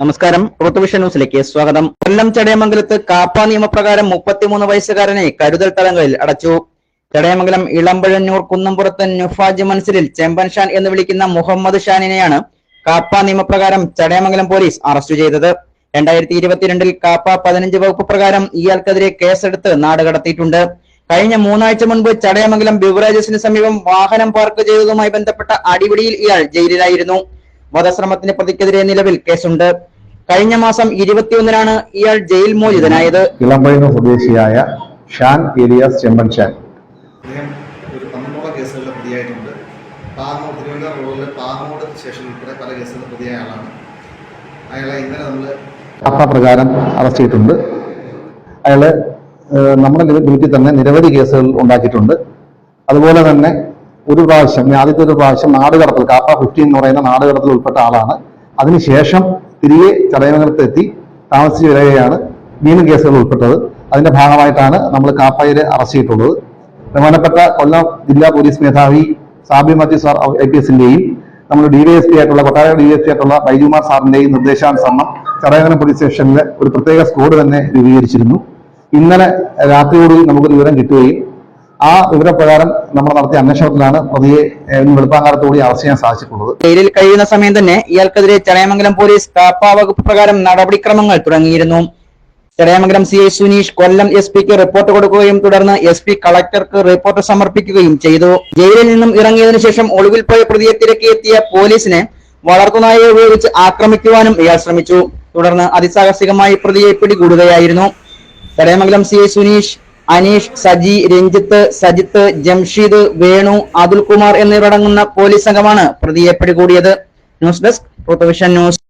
നമസ്കാരം. ഋതുവിഷ ന്യൂസിലേക്ക് സ്വാഗതം. കൊല്ലം ചടയമംഗലത്ത് കാപ്പ നിയമപ്രകാരം മുപ്പത്തിമൂന്ന് വയസ്സുകാരനെ കരുതൽ തലങ്ങളിൽ അടച്ചു. ചടയമംഗലം ഇളമ്പഴന്നൂർ കുന്നംപുറത്ത് നുഫാജ് മൻസിലിൽ ചെമ്പൻ ഷാൻ എന്ന് വിളിക്കുന്ന മുഹമ്മദ് ഷാനിനെയാണ് കാപ്പ നിയമപ്രകാരം ചടയമംഗലം പോലീസ് അറസ്റ്റ് ചെയ്തത്. രണ്ടായിരത്തി ഇരുപത്തിരണ്ടിൽ കാപ്പ പതിനഞ്ച് വകുപ്പ് പ്രകാരം ഇയാൾക്കെതിരെ കേസെടുത്ത് നാട് കടത്തിയിട്ടുണ്ട്. കഴിഞ്ഞ മൂന്നാഴ്ച മുൻപ് ചടയമംഗലം ബിവറേജസിന് സമീപം വാഹനം പാർക്ക് ചെയ്തതുമായി ബന്ധപ്പെട്ട അടിപിടിയിൽ ഇയാൾ ജയിലിലായിരുന്നു. വധശ്രമത്തിന് പ്രതിക്കെതിരെ നിലവിൽ കേസുണ്ട്. കഴിഞ്ഞ മാസം ഇരുപത്തിയൊന്നിനാണ് ഇയാൾ ജയിൽ മോചിതനായത്. ഇളമ്പഴൂർ സ്വദേശിയായ ഷാൻ ഏരിയാസ് ചെമ്പൻ ഷാൻ ഒരു പന്ത്രണ്ടോളം കേസുകളിൽ പ്രതിയായിട്ടുണ്ട്. പാങ്ങോട് തിരുവനന്തപുരം റോഡിലെ പാങ്ങോട് സ്റ്റേഷൻ ഉൾപ്പെടെ പല കേസുകളിൽ പ്രതിയായ ആളാണ്. അയാളെ ഇന്നലെ നമ്മൾ കാപ്പ പ്രകാരം അറസ്റ്റ് ചെയ്തിട്ടുണ്ട്. അയാൾ ഏഹ്, നമ്മുടെ വീട്ടിൽ തന്നെ നിരവധി കേസുകൾ ഉണ്ടാക്കിയിട്ടുണ്ട്. അതുപോലെ തന്നെ ഒരു പ്രാവശ്യം ആദ്യത്തെ ഒരു പ്രാവശ്യം നാടുകടത്തൽ കാപ്പ ഫിഫ്റ്റി എന്ന് പറയുന്ന നാടുകടത്തിൽ ഉൾപ്പെട്ട ആളാണ്. അതിനുശേഷം തിരികെ ചടയമംഗലത്ത് എത്തി താമസിച്ച് വരികയാണ് വീണ്ടും കേസുകൾ ഉൾപ്പെട്ടത്. അതിന്റെ ഭാഗമായിട്ടാണ് നമ്മൾ കാപ്പയിലെ അറസ്റ്റ് ചെയ്തിട്ടുള്ളത്. ബഹുമാനപ്പെട്ട കൊല്ലം ജില്ലാ പോലീസ് മേധാവി Sabi Mathew sir I P എസിന്റെയും നമ്മുടെ ഡിവൈഎസ്പി ആയിട്ടുള്ള കൊട്ടാര പി ആയിട്ടുള്ള ബൈജുമാർ സാറിന്റെയും നിർദ്ദേശാനുസരണം ചടയമംഗലം പോലീസ് സ്റ്റേഷനിലെ ഒരു പ്രത്യേക സ്ക്വാഡ് തന്നെ രൂപീകരിച്ചിരുന്നു. ഇന്നലെ രാത്രിയോടുകൂടി നമുക്ക് വിവരം കിട്ടുകയും ആ വിവരപ്രകാരം നമ്മൾ നടത്തിയ അന്വേഷണത്തിലാണ് പ്രതിയെ വെളുപ്പാങ്കാലത്തോടെ അറസ്റ്റ് ചെയ്യാൻ സാധിച്ചിട്ടുള്ളത്. ജയിലിൽ കഴിയുന്ന സമയം തന്നെ ഇയാൾക്കെതിരെ ചടയമംഗലം പോലീസ് കാപ്പ വകുപ്പ് പ്രകാരം നടപടിക്രമങ്ങൾ തുടങ്ങിയിരുന്നു. Chadayamangalam C I Suneesh Kollam S pick report കൊടുക്കുകയും തുടർന്ന് എസ് പി കളക്ടർക്ക് റിപ്പോർട്ട് സമർപ്പിക്കുകയും ചെയ്തു. ജയിലിൽ നിന്നും ഇറങ്ങിയതിനു ശേഷം ഒളിവിൽ പോയ പ്രതിയെ തിരക്കിയെത്തിയ പോലീസിനെ വളർത്തുനായെ ഉപയോഗിച്ച് ആക്രമിക്കുവാനും ഇയാൾ ശ്രമിച്ചു. തുടർന്ന് അതിസാഹസികമായി പ്രതിയെ പിടികൂടുകയായിരുന്നു. ചടയമംഗലം സി ഐ സുനീഷ് അനീഷ് സജി രഞ്ജിത്ത് സജിത്ത് ജംഷീദ് വേണു അതുൽകുമാർ എന്നിവരടങ്ങുന്ന പോലീസ് സംഘമാണ് പ്രതിയെ പിടികൂടിയത്. News desk news.